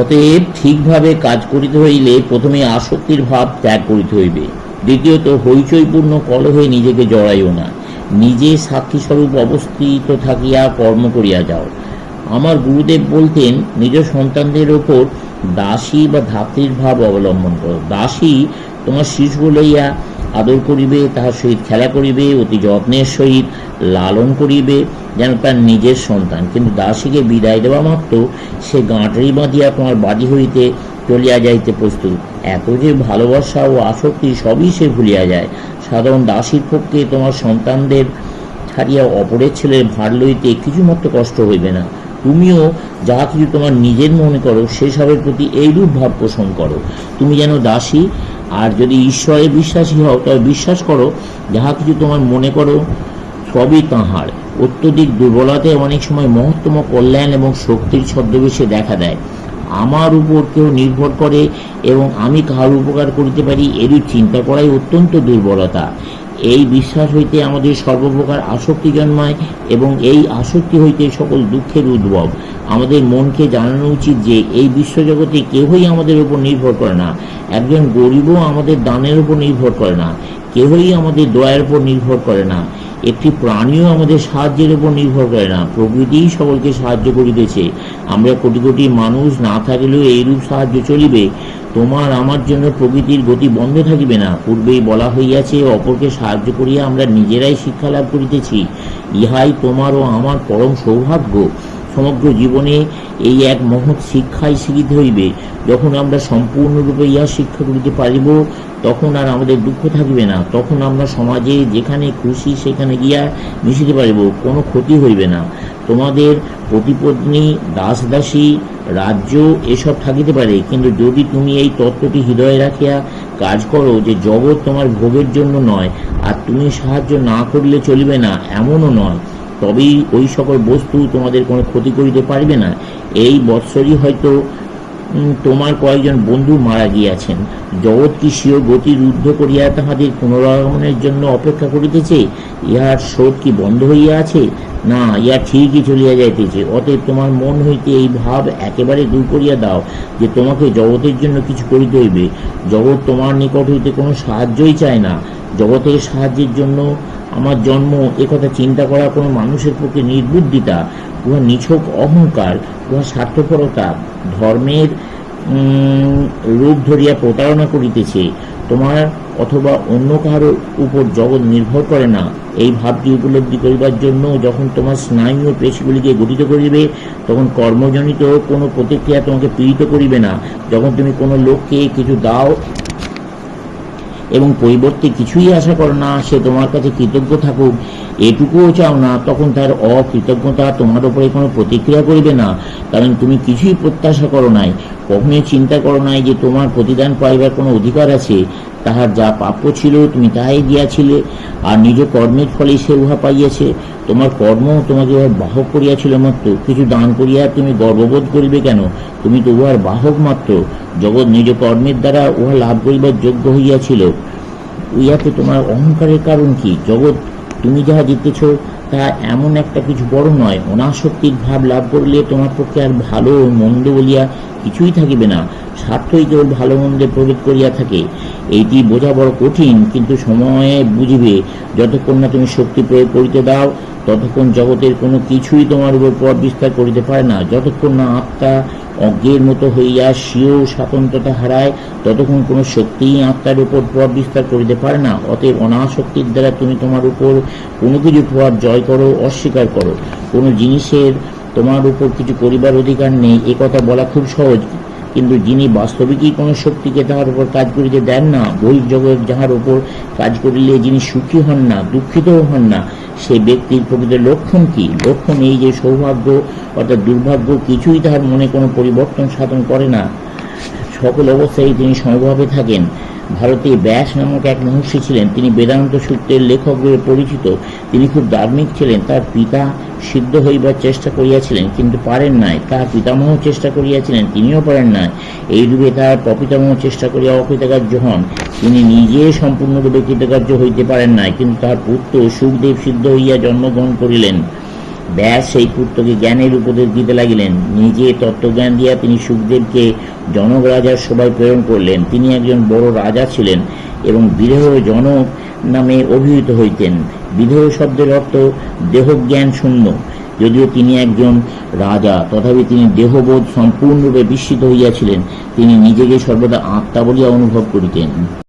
অতএব ঠিকভাবে কাজ করিতে হইলে প্রথমে আসক্তির ভাব ত্যাগ করিতে হইবে। দ্বিতীয়ত, হইচইপূর্ণ কলহে নিজেকে জড়াইও না। নিজে সাক্ষীস্বরূপ অবস্থিত থাকিয়া কর্ম করিয়া যাও। আমার গুরুদেব বলতেন, নিজ সন্তানদের ওপর দাসী বা ধাত্রীর ভাব অবলম্বন করো। দাসী তোমার শিশু লইয়া আদর করিবে, তাহার সহিত খেলা করিবে, অতি যত্নের সহিত লালন করিবে, যেন তার নিজের সন্তান কিন্তু দাসীকে বিদায় দেওয়া মাত্র, সে গাঁটরি বাঁধিয়া তোমার বাড়ি হইতে চলিয়া যাইতে প্রস্তুত। এত যে ভালোবাসা ও আসক্তি সবই সে ভুলিয়া যায়। সাধারণ দাসীর পক্ষে তোমার সন্তানদের ছাড়িয়া অপরের ছেলের ভার লইতে কিছুমাত্র কষ্ট হইবে না। তুমিও যাহা কিছু তোমার নিজের মনে করো, সেসবের প্রতি এইরূপ ভাব পোষণ করো। তুমি যেন দাসী আর যদি ঈশ্বরে বিশ্বাসী হও তবে বিশ্বাস করো, যাহা কিছু তোমার মনে করো, সবই তাঁহার। অত্যধিক দুর্বলতায় অনেক সময় মহত্তম কল্যাণ এবং শক্তির ছদ্মবেশে দেখা দেয়। আমার উপর কেউ নির্ভর করে এবং আমি কাহার উপকার করিতে পারি, এরূপ চিন্তা করাই অত্যন্ত দুর্বলতা। এই বিশ্বাস হইতে আমাদের সর্বপ্রকার আসক্তি জন্মায় এবং এই আসক্তি হইতে সকল দুঃখের উদ্ভব। আমাদের মনকে জানানো উচিত যে এই বিশ্বজগতে কেউই আমাদের উপর নির্ভর করে না। একজন গরিবও আমাদের দানের উপর নির্ভর করে না। কেউই আমাদের দয়ার উপর নির্ভর করে না। একটি প্রাণীও আমাদের সাহায্যের উপর নির্ভর করে না। প্রকৃতিই সকলকে সাহায্য করিতেছে। আমরা কোটি কোটি মানুষ না থাকিলেও এইরূপ সাহায্য চলিবে। তোমার আমার জন্য প্রকৃতির গতি বন্ধ থাকিবে না। পূর্বেই বলা হইয়াছে, অপরকে সাহায্য করিয়া আমরা নিজেরাই শিক্ষা লাভ করিতেছি। ইহাই তোমার ও আমার পরম সৌভাগ্য। সমগ্র জীবনে এই এক মহৎ শিক্ষাই শিখিতে হইবে যখন আমরা সম্পূর্ণরূপে ইহা শিক্ষা করিতে পারিব, তখন আর আমাদের দুঃখ থাকিবে না। তখন আমরা সমাজে যেখানে খুশি সেখানে গিয়া মিশিতে পারিব, কোনো ক্ষতি হইবে না। তোমাদের প্রতিপত্নী দাস দাসী রাজ্য এসব থাকিতে পারে, কিন্তু যদি তুমি এই তত্ত্বটি হৃদয়ে রাখিয়া কাজ করো যে জগৎ তোমার ভোগের জন্য নয়, আর তুমি সাহায্য না করলে চলিবে না, এমনও নয়। তবেই ওই সকল বস্তু তোমাদের কোনো ক্ষতি করিতে পারবে না। এই বৎসরই হয়তো তোমার কয়েকজন বন্ধু মারা গিয়াছেন। জগৎ কি স্বীয় গতি রুদ্ধ করিয়া তাহাদের পুনরাগমনের জন্য অপেক্ষা করিতেছে? ইহার স্রোত কি বন্ধ হইয়া আছে? না, ইহা ঠিকই চলিয়া যাইতেছে। অতএব তোমার মন হইতে এই ভাব একেবারে দূর করিয়া দাও যে তোমাকে জগতের জন্য কিছু করিতে হইবে। জগৎ তোমার নিকট হইতে কোনো সাহায্যই চায় না। জগতের সাহায্যের জন্য আমার জন্ম একথা চিন্তা করা কোনো মানুষের পক্ষে নির্বুদ্ধিতা উহা নিছক অহংকার উহা স্বার্থপরতা, ধর্মের রূপ ধরিয়া প্রতারণা করিতেছে, তোমার অথবা অন্য কারোর উপর জগৎ নির্ভর করে না। এই ভাবটি উপলব্ধি করিবার জন্য যখন তোমার স্নায়ু ও পেশিগুলিকে গঠিত করিবে, তখন কর্মজনিত কোনো প্রতিক্রিয়া তোমাকে পীড়িত করিবে না। যখন তুমি কোনো লোককে কিছু দাও এবং পরিবর্তে কিছুই আশা করো না, সে তোমার কাছে কৃতজ্ঞ থাকুক। এটুকুও চাও না, তখন তার অকৃতজ্ঞতা তোমার উপরে কোনো প্রতিক্রিয়া করিবে না, কারণ তুমি কিছুই প্রত্যাশা করো নাই। কখনোই চিন্তা করো নাই যে তোমার প্রতিদান পাইবার কোনো অধিকার আছে। তাহার যা প্রাপ্য ছিল, তুমি তাহাই দিয়াছিলে, আর নিজ কর্মের ফলে সে উহা পাইয়াছে। তোমার কর্ম তোমাকে উহার বাহক করিয়াছিল মাত্র। কিছু দান করিয়া তুমি গর্ববোধ করিবে কেন? তুমি তো উহার বাহক মাত্র। জগৎ নিজ কর্মের দ্বারা উহা লাভ করিবার যোগ্য হইয়াছিল ইহাতে তোমার অহংকারের কারণ কি? জগৎ, তুমি যাহা জিতেছ তা এমন একটা কিছু বড় নয়। অনাসক্তির ভাব লাভ করলে তোমার পক্ষে আর ভালো মন্দ বলিয়া কিছুই থাকিবে না। স্বার্থই কেবল ভালো মন্দে প্রভেদ করিয়া থাকে। এইটি বোঝা বড় কঠিন, কিন্তু সময়ে বুঝিবে, যতক্ষণ না তুমি শক্তি প্রয়োগ করিতে দাও ততক্ষণ জগতের কোনো কিছুই তোমার উপর পথ বিস্তার করিতে পারে না। যতক্ষণ না আত্মা অজ্ঞের মতো হইয়া স্বীয় স্বাতন্ত্রতা হারায়, ততক্ষণ কোনো শক্তিই আত্মার উপর প্রভাব বিস্তার করিতে পারে না। অতএব অনাসক্তির দ্বারা তুমি তোমার উপর কোনো কিছু প্রভাব জয় করো, অস্বীকার করো। কোনো জিনিসের তোমার উপর কিছু করিবার অধিকার নেই, এ কথা বলা খুব সহজ। কিন্তু যিনি বাস্তবিকই কোনো শক্তিকে তাহার উপর কাজ করিতে দেন না, বহির্জগৎ যাহার উপর কাজ করিলে যিনি সুখী হন না, দুঃখিতও হন না সে ব্যক্তির প্রকৃত লক্ষণ কি? লক্ষণ এই যে সৌভাগ্য অর্থাৎ দুর্ভাগ্য কিছুই তাহার মনে কোনো পরিবর্তন সাধন করে না। সকল অবস্থায় তিনি সমভাবে থাকেন। ভারতে ব্যাস নামক এক মহর্ষি ছিলেন। তিনি বেদান্ত সূত্রের লেখক বলে পরিচিত। তিনি খুব ধার্মিক ছিলেন। তার পিতা সিদ্ধ হইবার চেষ্টা করিয়াছিলেন, কিন্তু পারেন নাই। তাহার পিতামহ চেষ্টা করিয়াছিলেন, তিনিও পারেন নাই। এইরূপে তাহার প্রপিতামহ চেষ্টা করিয়া অকৃতকার্য হন। তিনি নিজে সম্পূর্ণরূপে কৃতকার্য হইতে পারেন নাই, কিন্তু তাহার পুত্র সুখদেব সিদ্ধ হইয়া জন্মগ্রহণ করিলেন। ব্যাস সেই পুত্রকে জ্ঞানের উপদেশ দিতে লাগিলেন। নিজে তত্ত্বজ্ঞান দিয়া তিনি সুখদেবকে জনক রাজার সভায় প্রেরণ করলেন। তিনি একজন বড় রাজা ছিলেন এবং বিদেহ জনক নামে অভিহিত হইতেন। বিদেহ শব্দের অর্থ দেহজ্ঞান শূন্য। যদিও তিনি একজন রাজা, তথাপি তিনি দেহবোধ সম্পূর্ণরূপে বিস্মিত হইয়াছিলেন। তিনি নিজেকে সর্বদা আত্মা বলিয়া অনুভব করিতেন।